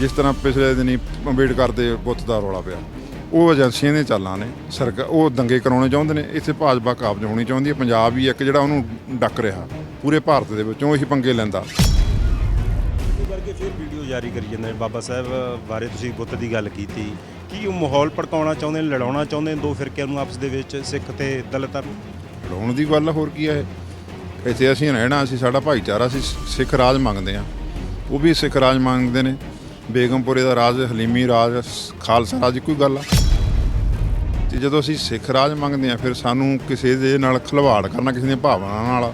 ਜਿਸ ਤਰ੍ਹਾਂ ਪਿਛਲੇ ਦਿਨੀ ਅੰਬੇਡਕਰ ਦੇ ਬੁੱਤ ਦਾ ਰੌਲਾ ਪਿਆ। ਉਹ ਏਜੰਸੀਆਂ ਦੇ ਚਾਲਾਂ ਨੇ ਸਰਕਾਰ ਉਹ ਦੰਗੇ ਕਰਾਉਣੇ ਚਾਹੁੰਦੇ ਨੇ ਇੱਥੇ ਭਾਜਪਾ ਕਾਬਜ ਹੋਣੀ ਚਾਹੁੰਦੀ ਹੈ। ਪੰਜਾਬ ਵੀ ਇੱਕ ਜਿਹੜਾ ਉਹਨੂੰ ਡੱਕ ਰਿਹਾ ਪੂਰੇ ਭਾਰਤ ਦੇ ਵਿੱਚੋਂ ਇਹੀ ਪੰਗੇ ਲੈਂਦਾ। ਕਰਕੇ ਫਿਰ ਵੀਡੀਓ ਜਾਰੀ ਕਰੀ ਜਾਂਦੇ ਨੇ। ਬਾਬਾ ਸਾਹਿਬ ਬਾਰੇ ਤੁਸੀਂ ਬੁੱਤ ਦੀ ਗੱਲ ਕੀਤੀ। ਕੀ ਉਹ ਮਾਹੌਲ ਭੜਕਾਉਣਾ ਚਾਹੁੰਦੇ ਨੇ ਲੜਾਉਣਾ ਚਾਹੁੰਦੇ ਨੇ ਦੋ ਫਿਰਕਿਆਂ ਨੂੰ ਆਪਸ ਦੇ ਵਿੱਚ ਸਿੱਖ ਤੇ ਦਲਿਤਾਂ? ਨੂੰ ਲੜਾਉਣ ਦੀ ਗੱਲ ਹੋਰ ਕੀ ਹੈ? ਇੱਥੇ ਅਸੀਂ ਰਹਿਣਾ ਅਸੀਂ ਸਾਡਾ ਭਾਈਚਾਰਾ ਅਸੀਂ ਸਿੱਖ ਰਾਜ ਮੰਗਦੇ ਆ ਉਹ ਵੀ ਸਿੱਖ ਰਾਜ ਮੰਗਦੇ ਨੇ। ਬੇਗਮਪੁਰੇ ਦਾ ਰਾਜ, ਹਲੀਮੀ ਰਾਜ, ਖਾਲਸਾ ਰਾਜ, ਕੋਈ ਗੱਲ ਆ? ਤੇ ਜਦੋਂ ਅਸੀਂ ਸਿੱਖ ਰਾਜ ਮੰਗਦੇ ਆ ਫਿਰ ਸਾਨੂੰ ਕਿਸੇ ਦੇ ਨਾਲ ਖਿਲਵਾੜ ਕਰਨਾ, ਕਿਸੇ ਦੀਆਂ ਭਾਵਨਾਵਾਂ ਨਾਲ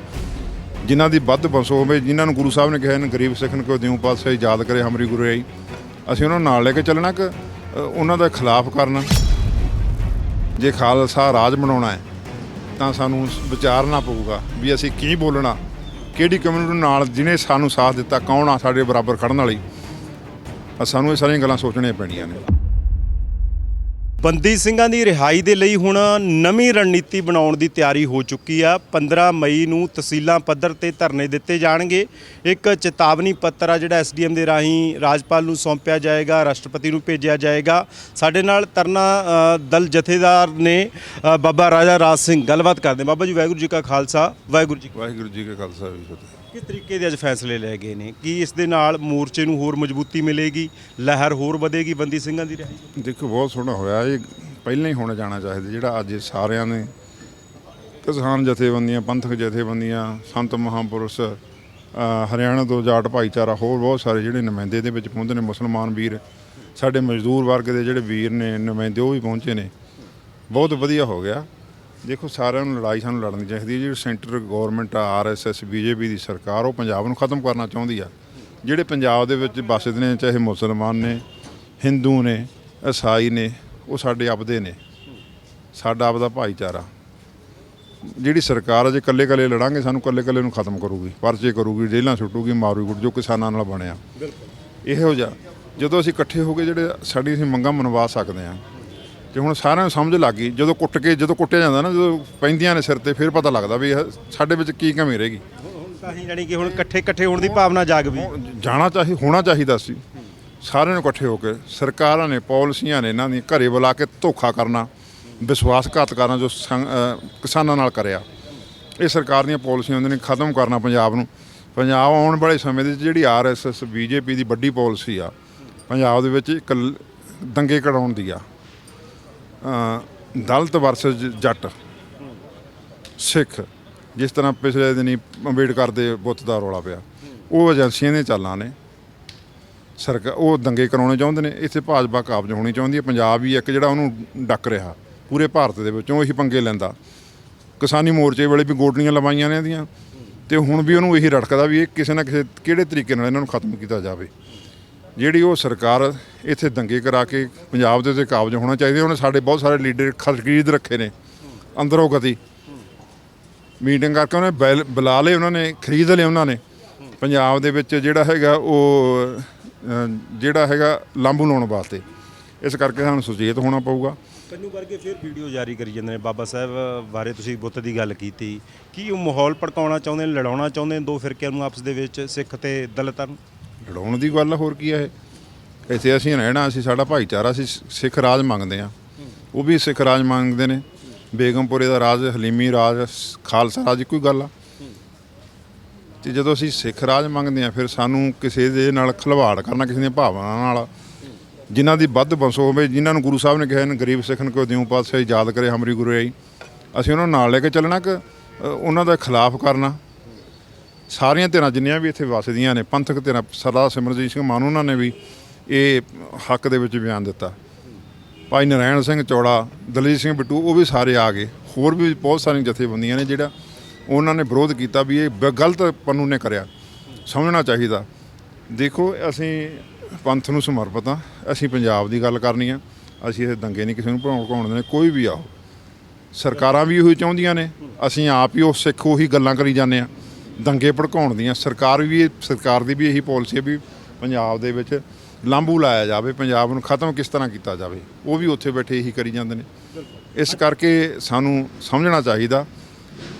ਜਿਨ੍ਹਾਂ ਦੀ ਵੱਧ ਵਸੋ ਹੋਵੇ, ਜਿਨ੍ਹਾਂ ਨੂੰ ਗੁਰੂ ਸਾਹਿਬ ਨੇ ਕਿਹਾ ਨੇ ਗਰੀਬ ਸਿੱਖਨ ਕੋ ਦਿਉ ਪਾਸੇ ਯਾਦ ਕਰੇ, ਹਮਰੀ ਗੁਰੂ ਆਈ। ਅਸੀਂ ਉਹਨਾਂ ਨੂੰ ਨਾਲ ਲੈ ਕੇ ਚੱਲਣਾ ਕਿ ਉਹਨਾਂ ਦਾ ਖਿਲਾਫ ਕਰਨਾ। ਜੇ ਖਾਲਸਾ ਰਾਜ ਬਣਾਉਣਾ ਹੈ, ਤਾਂ ਸਾਨੂੰ ਵਿਚਾਰਨਾ ਪਊਗਾ ਵੀ ਅਸੀਂ ਕੀ ਬੋਲਣਾ, ਕਿਹੜੀ ਕਮਿਊਨਿਟੀ ਨਾਲ, ਜਿਹਨੇ ਸਾਨੂੰ ਸਾਥ ਦਿੱਤਾ, ਕੌਣ ਆ ਸਾਡੇ ਬਰਾਬਰ ਖੜਨ ਵਾਲੀ। ਸਾਨੂੰ ਇਹ ਸਾਰੀਆਂ ਗੱਲਾਂ ਸੋਚਣੀਆਂ ਪੈਣੀਆਂ ਨੇ। ਬੰਦੀ ਸਿੰਘਾਂ ਦੀ ਰਿਹਾਈ ਦੇ ਲਈ ਹੁਣ ਨਵੀਂ ਰਣਨੀਤੀ ਬਣਾਉਣ ਦੀ ਤਿਆਰੀ ਹੋ ਚੁੱਕੀ ਆ। 15 ਮਈ ਨੂੰ ਤਹਿਸੀਲਾਂ ਪੱਧਰ ਤੇ ਧਰਨੇ ਦਿੱਤੇ ਜਾਣਗੇ। ਇੱਕ ਚੇਤਾਵਨੀ ਪੱਤਰ ਆ ਜਿਹੜਾ ਐਸਡੀਐਮ ਦੇ ਰਾਹੀਂ ਰਾਜਪਾਲ ਨੂੰ ਸੌਂਪਿਆ ਜਾਏਗਾ ਰਾਸ਼ਟਰਪਤੀ ਨੂੰ ਭੇਜਿਆ ਜਾਏਗਾ। ਸਾਡੇ ਨਾਲ ਤਰਨਾ ਅ, ਦਲ ਜਥੇਦਾਰ ਨੇ ਅ, ਬਾਬਾ ਰਾਜਾ ਰਾਜ ਸਿੰਘ। ਗੱਲਬਾਤ ਕਰਦੇ ਬਾਬਾ ਜੀ ਵਾਹਿਗੁਰੂ ਜੀ ਕਾ ਖਾਲਸਾ। ਵਾਹਿਗੁਰੂ ਜੀ ਕੀ ਵਾਹਿਗੁਰੂ ਜੀ ਕਾ ਖਾਲਸਾ ਵੀ ਫਤਿਹ। ਕਿਸ ਤਰੀਕੇ ਦੇ ਅੱਜ ਫੈਸਲੇ ਲਏ ਗਏ ਨੇ? ਕੀ ਇਸ ਦੇ ਨਾਲ ਮੋਰਚੇ ਨੂੰ ਹੋਰ ਮਜ਼ਬੂਤੀ ਮਿਲੇਗੀ? ਲਹਿਰ ਹੋਰ ਵਧੇਗੀ? ਬੰਦੀ ਸਿੰਘਾਂ ਦੀ ਰਿਹਾਈ? ਦੇਖੋ, ਬਹੁਤ ਸੋਹਣਾ ਹੋਇਆ। ਇਹ ਪਹਿਲਾਂ ਹੀ ਹੋਣਾ ਜਾਣਾ ਚਾਹੀਦਾ, ਜਿਹੜਾ ਅੱਜ ਸਾਰਿਆਂ ਨੇ ਕਿਸਾਨ ਜਥੇਬੰਦੀਆਂ, ਪੰਥਕ ਜਥੇਬੰਦੀਆਂ, ਸੰਤ ਮਹਾਂਪੁਰਸ਼ ਹਰਿਆਣਾ ਤੋਂ ਜਾਟ ਭਾਈਚਾਰਾ, ਹੋਰ ਬਹੁਤ ਸਾਰੇ ਜਿਹੜੇ ਨੁਮਾਇੰਦੇ ਦੇ ਵਿੱਚ ਪਹੁੰਚੇ ਨੇ, ਮੁਸਲਮਾਨ ਵੀਰ, ਸਾਡੇ ਮਜ਼ਦੂਰ ਵਰਗ ਦੇ ਜਿਹੜੇ ਵੀਰ ਨੇ, ਨੁਮਾਇੰਦੇ, ਉਹ ਵੀ ਪਹੁੰਚੇ ਨੇ। ਬਹੁਤ ਵਧੀਆ ਹੋ ਗਿਆ। ਦੇਖੋ ਸਾਰਿਆਂ ਨੂੰ ਲੜਾਈ ਸਾਨੂੰ ਲੜਨੀ ਚਾਹੀਦੀ ਹੈ। ਜਿਹੜੀ ਸੈਂਟਰ ਗਵਰਨਮੈਂਟ ਆ ਆਰਐਸਐਸ ਬੀਜੇਪੀ ਦੀ ਸਰਕਾਰ ਉਹ ਪੰਜਾਬ ਨੂੰ ਖਤਮ ਕਰਨਾ ਚਾਹੁੰਦੀ ਆ। ਜਿਹੜੇ ਪੰਜਾਬ ਦੇ ਵਿੱਚ ਵੱਸਦੇ ਨੇ ਚਾਹੇ ਮੁਸਲਮਾਨ ਨੇ ਹਿੰਦੂ ਨੇ ਈਸਾਈ ਨੇ ਉਹ ਸਾਡੇ ਆਪਦੇ ਨੇ। ਸਾਡਾ ਆਪਦਾ ਭਾਈਚਾਰਾ। ਜਿਹੜੀ ਸਰਕਾਰ ਅਜੇ ਇਕੱਲੇ ਇਕੱਲੇ ਲੜਾਂਗੇ ਸਾਨੂੰ ਇਕੱਲੇ ਇਕੱਲੇ ਨੂੰ ਖਤਮ ਕਰੂਗੀ ਪਰਚੇ ਕਰੂਗੀ ਜੇਲ੍ਹਾਂ ਸੁੱਟੂਗੀ ਮਾਰੂਗੀ ਜੋ ਕਿਸਾਨਾਂ ਨਾਲ ਬਣਿਆ। ਇਹੋ ਜਿਹਾ। ਜਦੋਂ ਅਸੀਂ ਇਕੱਠੇ ਹੋ ਕੇ ਜਿਹੜੇ ਸਾਡੀ ਅਸੀਂ ਮੰਗਾਂ ਮਨਵਾ ਸਕਦੇ ਹਾਂ ਤੇ ਹੁਣ ਸਾਰਿਆਂ ਨੂੰ ਸਮਝ ਲੱਗ ਗਈ ਜਦੋਂ ਕੁੱਟ ਕੇ ਜਦੋਂ ਕੁੱਟਿਆ ਜਾਂਦਾ ਨਾ ਜਦੋਂ ਪੈਂਦੀਆਂ ਨੇ ਸਿਰ ਤੇ ਫਿਰ ਪਤਾ ਲੱਗਦਾ ਵੀ ਇਹ ਸਾਡੇ ਵਿੱਚ ਕੀ ਕਮੀ ਰਹਿ ਗਈ। ਹੁਣ ਤਾਂ ਹੀ ਜਾਣੀ ਕਿ ਹੁਣ ਇਕੱਠੇ ਇਕੱਠੇ ਹੋਣ ਦੀ ਭਾਵਨਾ ਜਾਗ ਵੀ। ਜਾਣਾ ਚਾਹੀ ਹੋਣਾ ਚਾਹੀਦਾ ਸੀ। ਸਾਰਿਆਂ ਨੂੰ ਇਕੱਠੇ ਹੋ ਕੇ ਸਰਕਾਰਾਂ ਨੇ ਪਾਲਿਸੀਆਂ ਨੇ ਇਹਨਾਂ ਦੀ ਘਰੇ ਬੁਲਾ ਕੇ ਧੋਖਾ ਕਰਨਾ ਵਿਸ਼ਵਾਸਘਾਤ ਕਰਨਾ ਜੋ ਕਿਸਾਨਾਂ ਨਾਲ ਕਰਿਆ। ਇਹ ਸਰਕਾਰ ਦੀਆਂ ਪਾਲਿਸੀਆਂ ਹੁੰਦੀਆਂ ਨੇ ਖਤਮ ਕਰਨਾ ਪੰਜਾਬ ਨੂੰ। ਪੰਜਾਬ ਆਉਣ ਵਾਲੇ ਸਮੇਂ ਦੇ ਵਿੱਚ ਜਿਹੜੀ ਆਰਐਸਐਸ ਬੀਜੇਪੀ ਦੀ ਵੱਡੀ ਪਾਲਿਸੀ ਆ ਪੰਜਾਬ ਦੇ ਵਿੱਚ ਇੱਕ ਲ- ਦੰਗੇ ਕਢਾਉਣ ਦੀ ਆ। ਦਲਤ ਵਰਸਸ ਜੱਟ। ਸਿੱਖ, ਜਿਸ ਤਰ੍ਹਾਂ ਪਿਛਲੇ ਦਿਨੀ ਅੰਬੇਡਕਰ ਦੇ ਬੁੱਤ ਦਾ ਰੌਲਾ ਪਿਆ। ਉਹ ਏਜੰਸੀਆਂ ਦੇ ਚਾਲਾਂ ਨੇ। ਸਰਕਾਰ ਉਹ ਦੰਗੇ ਕਰਾਉਣੇ ਚਾਹੁੰਦੇ ਨੇ। ਇੱਥੇ ਭਾਜਪਾ ਕਾਬਜ ਹੋਣੀ ਚਾਹੁੰਦੀ ਹੈ। ਪੰਜਾਬ ਵੀ ਇੱਕ ਜਿਹੜਾ ਉਹਨੂੰ ਡੱਕ ਰਿਹਾ। ਪੂਰੇ ਭਾਰਤ ਦੇ ਵਿੱਚੋਂ ਇਹੀ ਪੰਗੇ ਲੈਂਦਾ। ਕਿਸਾਨੀ ਮੋਰਚੇ ਵੇਲੇ ਵੀ ਗੋਡਣੀਆਂ ਲਵਾਈਆਂ ਨੇ ਇਹਦੀਆਂ। ਤੇ ਹੁਣ ਵੀ ਉਹਨੂੰ ਇਹੀ ਰੜਕਦਾ ਵੀ ਇਹ ਕਿਸੇ ਨਾ ਕਿਸੇ ਕਿਹੜੇ ਤਰੀਕੇ ਨਾਲ ਇਹਨਾਂ ਨੂੰ ਖਤਮ ਕੀਤਾ ਜਾਵੇ। ਜਿਹੜੀ ਉਹ ਸਰਕਾਰ ਇੱਥੇ ਦੰਗੇ ਕਰਾ ਕੇ ਪੰਜਾਬ ਦੇ ਉੱਤੇ ਕਾਬਜ ਹੋਣਾ ਚਾਹੀਦਾ ਉਹਨੇ ਸਾਡੇ ਬਹੁਤ ਸਾਰੇ ਲੀਡਰ ਖਰੀਦ ਰੱਖੇ ਨੇ, ਅੰਦਰੋਂ ਗਤੀ। ਮੀਟਿੰਗ ਕਰਕੇ ਉਹਨੇ ਬੁਲਾ ਲਏ ਉਹਨਾਂ ਨੇ, ਖਰੀਦ ਲਏ ਉਹਨਾਂ ਨੇ। ਪੰਜਾਬ ਦੇ ਵਿੱਚ ਜਿਹੜਾ ਹੈਗਾ ਉਹ ਜਿਹੜਾ ਹੈਗਾ ਲਾਂਬੂ ਲਾਉਣ ਵਾਸਤੇ। ਇਸ ਕਰਕੇ ਸਾਨੂੰ ਸੁਚੇਤ ਹੋਣਾ ਪਊਗਾ। ਤੈਨੂੰ ਕਰਕੇ ਫਿਰ ਵੀਡੀਓ ਜਾਰੀ ਕਰੀ ਜਾਂਦੇ ਨੇ। ਬਾਬਾ ਸਾਹਿਬ ਬਾਰੇ ਤੁਸੀਂ ਬੁੱਤ ਦੀ ਗੱਲ ਕੀਤੀ। ਕੀ ਉਹ ਮਾਹੌਲ ਭੜਕਾਉਣਾ ਚਾਹੁੰਦੇ ਨੇ, ਲੜਾਉਣਾ ਚਾਹੁੰਦੇ ਨੇ ਦੋ ਫਿਰਕਿਆਂ ਨੂੰ ਆਪਸ ਦੇ ਵਿੱਚ, ਸਿੱਖ ਤੇ ਦਲਿਤਾਂ ਨੂੰ? ਲੜਾਉਣ ਦੀ ਗੱਲ ਹੋਰ ਕੀ ਹੈ ਇਹ? ਇੱਥੇ ਅਸੀਂ ਰਹਿਣਾ, ਅਸੀਂ ਸਾਡਾ ਭਾਈਚਾਰਾ, ਅਸੀਂ ਸਿੱਖ ਰਾਜ ਮੰਗਦੇ ਆ। ਉਹ ਵੀ ਸਿੱਖ ਰਾਜ ਮੰਗਦੇ ਨੇ। ਬੇਗਮਪੁਰੇ ਦਾ ਰਾਜ, ਹਲੀਮੀ ਰਾਜ, ਖਾਲਸਾ ਰਾਜ ਕੋਈ ਗੱਲ ਆ। ਤੇ ਜਦੋਂ ਅਸੀਂ ਸਿੱਖ ਰਾਜ ਮੰਗਦੇ ਆ, ਫਿਰ ਸਾਨੂੰ ਕਿਸੇ ਦੇ ਨਾਲ ਖਿਲਵਾੜ ਕਰਨਾ, ਕਿਸੇ ਦੀਆਂ ਭਾਵਨਾਵਾਂ ਨਾਲ ਜਿਨ੍ਹਾਂ ਦੀ ਵੱਧ ਵਸੋ ਹੋਵੇ, ਜਿਨ੍ਹਾਂ ਨੂੰ ਗੁਰੂ ਸਾਹਿਬ ਨੇ ਕਿਹਾ ਨੇ ਗਰੀਬ ਸਿੱਖਨ ਕੋ ਦਿਉ ਪਾਸੇ ਯਾਦ ਕਰੇ ਹਮਰੀ ਗੁਰੂ ਆਈ। ਅਸੀਂ ਉਹਨਾਂ ਨੂੰ ਨਾਲ ਲੈ ਕੇ ਚੱਲਣਾ ਕਿ ਉਹਨਾਂ ਦਾ ਖਿਲਾਫ ਕਰਨਾ। ਸਾਰੀਆਂ ਧਿਰਾਂ ਜਿੰਨੀਆਂ ਵੀ ਇੱਥੇ ਵਸਦੀਆਂ ਨੇ, ਪੰਥਕ ਧਿਰਾਂ, ਸਰਦਾਰ ਸਿਮਰਜੀਤ ਸਿੰਘ ਮਾਨ, ਉਹਨਾਂ ਨੇ ਵੀ ਇਹ ਹੱਕ ਦੇ ਵਿੱਚ ਬਿਆਨ ਦਿੱਤਾ। ਭਾਈ ਨਰਾਇਣ ਸਿੰਘ ਚੌੜਾ, ਦਲਜੀਤ ਸਿੰਘ ਬਿੱਟੂ, ਉਹ ਵੀ ਸਾਰੇ ਆ ਗਏ। ਹੋਰ ਵੀ ਬਹੁਤ ਸਾਰੀਆਂ ਜਥੇਬੰਦੀਆਂ ਨੇ ਜਿਹੜਾ ਉਹਨਾਂ ਨੇ ਵਿਰੋਧ ਕੀਤਾ ਵੀ ਇਹ ਬ- ਗਲਤ ਪੰਨੂ ਨੇ ਕਰਿਆ। ਸਮਝਣਾ ਚਾਹੀਦਾ। ਦੇਖੋ, ਅਸੀਂ ਪੰਥ ਨੂੰ ਸਮਰਪਿਤ ਹਾਂ। ਅਸੀਂ ਪੰਜਾਬ ਦੀ ਗੱਲ ਕਰਨੀ ਆ। ਅਸੀਂ ਇਹ ਦੰਗੇ ਨਹੀਂ ਕਿਸੇ ਨੂੰ ਭੜਾਉਣ ਭੜਾਉਣ ਦੇ ਕੋਈ ਵੀ ਆਓ। ਸਰਕਾਰਾਂ ਵੀ ਉਹੀ ਚਾਹੁੰਦੀਆਂ ਨੇ। ਅਸੀਂ ਆਪ ਹੀ ਉਹ ਸਿੱਖ ਉਹੀ ਗੱਲਾਂ ਕਰੀ ਜਾਂਦੇ ਆ ਦੰਗੇ ਭੜਕਾਉਣ ਦੀਆਂ, ਸਰਕਾਰ ਵੀ, ਸਰਕਾਰ ਦੀ ਵੀ ਇਹੀ ਪਾਲਿਸੀ ਹੈ ਵੀ ਪੰਜਾਬ ਦੇ ਵਿੱਚ ਲਾਂਬੂ ਲਾਇਆ ਜਾਵੇ, ਪੰਜਾਬ ਨੂੰ ਖਤਮ ਕਿਸ ਤਰ੍ਹਾਂ ਕੀਤਾ ਜਾਵੇ, ਉਹ ਵੀ ਉੱਥੇ ਬੈਠੇ ਇਹੀ ਕਰੀ ਜਾਂਦੇ ਨੇ। ਇਸ ਕਰਕੇ ਸਾਨੂੰ ਸਮਝਣਾ ਚਾਹੀਦਾ,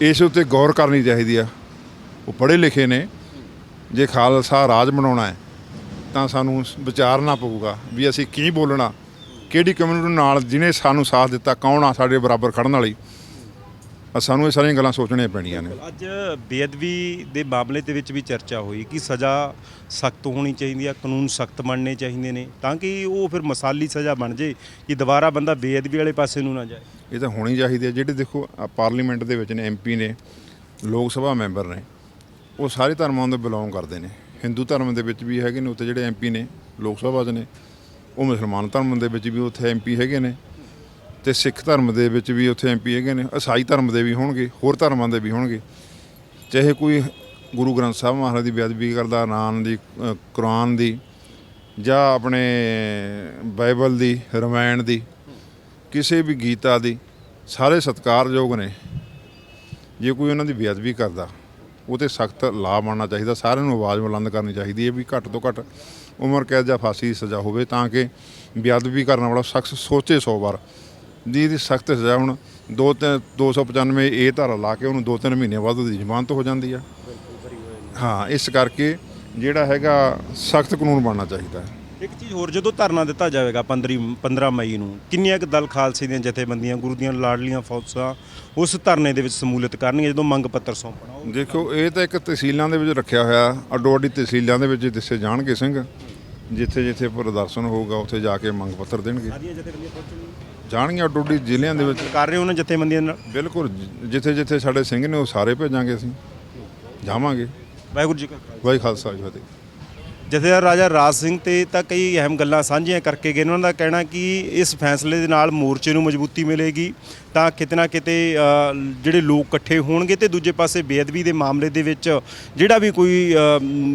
ਇਸ ਉੱਤੇ ਗੌਰ ਕਰਨੀ ਚਾਹੀਦੀ ਆ। ਉਹ ਪੜ੍ਹੇ ਲਿਖੇ ਨੇ, ਜੇ ਖਾਲਸਾ ਰਾਜ ਬਣਾਉਣਾ ਹੈ, ਤਾਂ ਸਾਨੂੰ ਵਿਚਾਰਨਾ ਪਊਗਾ ਵੀ ਅਸੀਂ ਕੀ ਬੋਲਣਾ, ਕਿਹੜੀ ਕਮਿਊਨਿਟੀ ਨਾਲ ਜਿਹਨੇ ਸਾਨੂੰ ਸਾਥ ਦਿੱਤਾ, ਕੌਣ ਆ ਸਾਡੇ ਬਰਾਬਰ ਖੜਨ ਵਾਲੀ। ਅ ਸਾਨੂੰ ਇਹ ਸਾਰੀਆਂ ਗੱਲਾਂ ਸੋਚਣੀਆਂ ਪੈਣੀਆਂ ਨੇ। ਅੱਜ ਬੇਅਦਬੀ ਦੇ ਮਾਮਲੇ ਦੇ ਵਿੱਚ ਵੀ ਚਰਚਾ ਹੋਈ ਕਿ ਸਜ਼ਾ ਸਖਤ ਹੋਣੀ ਚਾਹੀਦੀ ਹੈ ਕਾਨੂੰਨ ਸਖਤ ਬਣਨੇ ਚਾਹੀਦੇ ਨੇ ਤਾਂ ਕਿ ਉਹ ਫਿਰ ਮਸਾਲੀ ਸਜ਼ਾ ਬਣ ਜੇ ਕਿ ਦੁਬਾਰਾ ਬੰਦਾ ਬੇਅਦਬੀ ਵਾਲੇ ਪਾਸੇ ਨੂੰ ਨਾ ਜਾਏ। ਇਹ ਤਾਂ ਹੋਣੀ ਚਾਹੀਦੀ ਹੈ ਜਿਹੜੇ ਦੇਖੋ ਪਾਰਲੀਮੈਂਟ ਦੇ ਵਿੱਚ ਨੇ ਐਮਪੀ ਨੇ ਲੋਕ ਸਭਾ ਮੈਂਬਰ ਨੇ ਉਹ ਸਾਰੇ ਧਰਮਾਂ ਤੋਂ ਬਿਲੋਂਗ ਕਰਦੇ ਨੇ। ਹਿੰਦੂ ਧਰਮ ਦੇ ਵਿੱਚ ਵੀ ਹੈਗੇ ਨੇ ਉੱਥੇ ਜਿਹੜੇ ਐਮਪੀ ਨੇ ਲੋਕ ਸਭਾ 'ਚ ਨੇ ਉਹ ਮੁਸਲਮਾਨ ਧਰਮ ਦੇ ਵਿੱਚ ਵੀ ਉੱਥੇ ਐਮਪੀ ਹੈਗੇ ਨੇ। ਤੇ ਸਿੱਖ ਧਰਮ ਦੇ ਵਿੱਚ ਵੀ ਉੱਥੇ ਐਮਪੀ ਹੈਗੇ ਨੇ ਈਸਾਈ ਧਰਮ ਦੇ ਵੀ ਹੋਣਗੇ, ਹੋਰ ਧਰਮਾਂ ਦੇ ਵੀ ਹੋਣਗੇ। ਚਾਹੇ ਕੋਈ ਗੁਰੂ ਗ੍ਰੰਥ ਸਾਹਿਬ ਮਹਾਰਾਜ ਦੀ ਬੇਅਦਬੀ ਕਰਦਾ, ਨਾਨ ਦੀ ਕੁਰਾਨ ਦੀ, ਜਾਂ ਆਪਣੇ ਬਾਈਬਲ ਦੀ, ਰਮਾਇਣ ਦੀ, ਕਿਸੇ ਵੀ ਗੀਤਾ ਦੀ, ਸਾਰੇ ਸਤਿਕਾਰਯੋਗ ਨੇ। ਜੇ ਕੋਈ ਉਹਨਾਂ ਦੀ ਬੇਅਦਬੀ ਕਰਦਾ, ਉਹ ਤੇ ਸਖਤ ਲਾਭ ਆਉਣਾ ਚਾਹੀਦਾ, ਸਾਰਿਆਂ ਨੂੰ ਆਵਾਜ਼ ਬੁਲੰਦ ਕਰਨੀ ਚਾਹੀਦੀ ਹੈ ਵੀ ਘੱਟ ਤੋਂ ਘੱਟ ਉਮਰ ਕੈਦ ਜਾਂ ਫਾਂਸੀ ਦੀ ਸਜ਼ਾ ਹੋਵੇ, ਤਾਂ ਕਿ ਬੇਅਦਬੀ ਕਰਨ ਵਾਲਾ ਸ਼ਖਸ ਸੋਚੇ 100 ਵਾਰ ਦੀ ਦੀ ਸਖਤ ਸਜ਼ਾ ਹੁਣ ਦੋ ਤਿੰਨ 295 ਇਹ ਧਾਰਾ ਲਾ ਕੇ ਉਹਨੂੰ 2-3 ਮਹੀਨੇ ਬਾਅਦ ਉਹਦੀ ਜ਼ਮਾਨਤ ਹੋ ਜਾਂਦੀ ਆ। ਹਾਂ ਇਸ ਕਰਕੇ ਜਿਹੜਾ ਹੈਗਾ ਸਖਤ ਕਾਨੂੰਨ ਬਣਨਾ ਚਾਹੀਦਾ ਹੈ। ਇੱਕ ਚੀਜ਼ ਹੋਰ ਜਦੋਂ ਧਰਨਾ ਦਿੱਤਾ ਜਾਵੇਗਾ 15 15 ਮਈ ਨੂੰ ਕਿੰਨੀਆਂ ਕੁ ਦਲ ਖਾਲਸੇ ਦੀਆਂ ਜਥੇਬੰਦੀਆਂ ਗੁਰੂ ਦੀਆਂ ਲਾਡਲੀਆਂ ਫੌਜਾਂ ਉਸ ਧਰਨੇ ਦੇ ਵਿੱਚ ਸਮੂਲੀਅਤ ਕਰਨਗੀਆਂ ਜਦੋਂ ਮੰਗ ਪੱਤਰ ਸੌਂਪਣਾ ਦੇਖੋ ਇਹ ਤਾਂ ਇੱਕ ਤਹਿਸੀਲਾਂ ਦੇ ਵਿੱਚ ਰੱਖਿਆ ਹੋਇਆ ਅੱਡੋ ਅੱਡੀ ਤਹਿਸੀਲਾਂ ਦੇ ਵਿੱਚ ਦੱਸੇ ਜਾਣਗੇ ਸਿੰਘ ਜਿੱਥੇ ਜਿੱਥੇ ਪ੍ਰਦਰਸ਼ਨ ਹੋਊਗਾ ਉੱਥੇ ਜਾ ਕੇ ਮੰਗ ਪੱਤਰ ਦੇਣਗੇ। ਸਾਰੀਆਂ ਜਥੇਬੰਦੀਆਂ ਪਹੁੰਚਣਗੀਆਂ ਜਾਣਗੇ ਅੱਡੋ ਅੱਡੀ ਜ਼ਿਲ੍ਹਿਆਂ ਦੇ ਵਿੱਚ। ਕਰ ਰਹੇ ਹੋ ਉਹਨਾਂ ਜਥੇਬੰਦੀਆਂ ਨਾਲ? ਬਿਲਕੁਲ ਜਿੱਥੇ ਜਿੱਥੇ ਸਾਡੇ ਸਿੰਘ ਨੇ ਉਹ ਸਾਰੇ ਭੇਜਾਂਗੇ ਅਸੀਂ। ਜਾਵਾਂਗੇ। ਵਾਹਿਗੁਰੂ ਜੀ ਕਾ ਵਾਹਿ ਖਾਲਸਾ ਜੀ ਫਤਿਹ। ਜਥੇਦਾਰ ਰਾਜਾ ਰਾਜ ਸਿੰਘ ਤੇ ਤਾਂ ਕਈ ਅਹਿਮ ਗੱਲਾਂ ਸਾਂਝੀਆਂ ਕਰਕੇ ਗਏ ਉਹਨਾਂ ਦਾ ਕਹਿਣਾ ਕਿ ਇਸ ਫੈਸਲੇ ਦੇ ਨਾਲ ਮੋਰਚੇ ਨੂੰ ਮਜ਼ਬੂਤੀ ਮਿਲੇਗੀ ਤਾਂ ਕਿਤੇ ਨਾ ਕਿਤੇ ਜਿਹੜੇ ਲੋਕ ਇਕੱਠੇ ਹੋਣਗੇ ਤੇ ਦੂਜੇ ਪਾਸੇ ਬੇਅਦਬੀ ਦੇ ਮਾਮਲੇ ਦੇ ਵਿੱਚ ਜਿਹੜਾ ਵੀ ਕੋਈ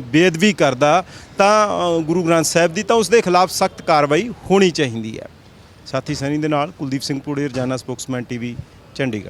ਬੇਅਦਬੀ ਕਰਦਾ ਤਾਂ ਗੁਰੂ ਗ੍ਰੰਥ ਸਾਹਿਬ ਦੀ ਤਾਂ ਉਸ ਦੇ ਖਿਲਾਫ ਸਖਤ ਕਾਰਵਾਈ ਹੋਣੀ ਚਾਹੀਦੀ ਹੈ। ਸਾਥੀ ਸਨੀ ਦੇ ਨਾਲ ਕੁਲਦੀਪ ਸਿੰਘ ਪੁੜੇ ਰਜਾਨਾ ਸਪੋਕਸਮੈਨ ਟੀਵੀ ਚੰਡੀਗੜ੍ਹ।